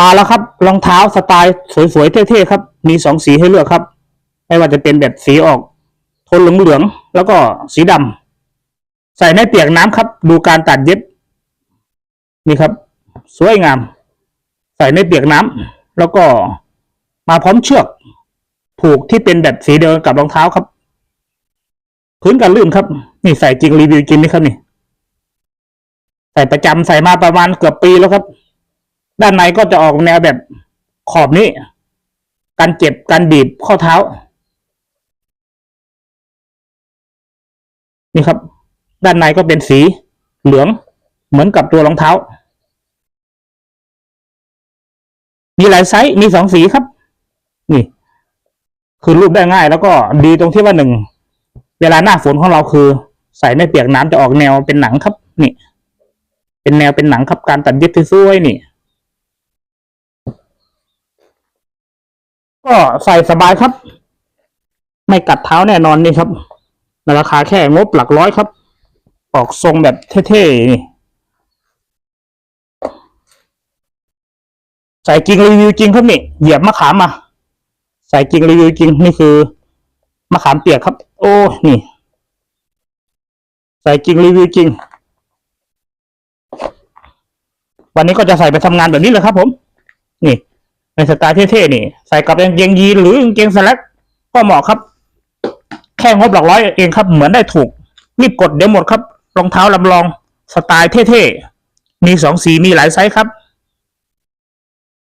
มาแล้วครับรองเท้าสไตล์สวยๆเท่ๆครับ มีสองสีให้เลือกครับ ไม่ว่าจะเป็นแบบสีออกโทนเหลืองๆแล้วก็สีดำใส่ในเปียกน้ำครับ ดูการตัดเย็บ นี่ครับ สวยงาม ใส่ในเปียกน้ำแล้วก็มาพร้อมเชือก ผูกที่เป็นแบบสีเดียวกับรองเท้าครับ พื้นกันลื่นครับ นี่ใส่จริงรีวิวจริงนี่ครับนี่ ใส่ประจำใส่มาประมาณเกือบปีแล้วครับ ด้านในก็จะออกแนวแบบขอบนี้ การเจ็บการบีบข้อเท้า นี่ครับ ด้านในก็เป็นสีเหลืองเหมือนกับตัวรองเท้า มีหลายไซส์มีสองสีครับ นี่ คือรูปได้ง่าย แล้วก็ดีตรงที่ว่าหนึ่งเวลาหน้าฝนของเราคือ ใส่ในเปียกน้ำจะออกแนวเป็นหนังครับ นี่ เป็นแนวเป็นหนังครับการตัดเย็บที่สวยๆนี่ ก็ใส่สบายครับ ไม่กัดเท้าแน่นอนนี่ครับในราคาแค่งบหลักร้อยครับ ออกทรงแบบเท่ๆนี่ใส่จริงรีวิวจริงครับนี่เหยียบมะขามมา ใส่จริงรีวิวจริงนี่คือมะขามเปียกครับ โอ้นี่ ใส่จริงรีวิวจริง วันนี้ก็จะใส่ไปทำงานแบบนี้เลยครับผม นี่ สไตล์เท่ๆนี่ใส่กับกางเกงยีนหรือกางเกงสแลกก็เหมาะครับ แค่งบหลักร้อยเองครับ เหมือนได้ถูกรีบกดเดี๋ยวหมดครับรองเท้าลำลองสไตล์เท่ๆมีสองสีมีหลายไซส์ครับ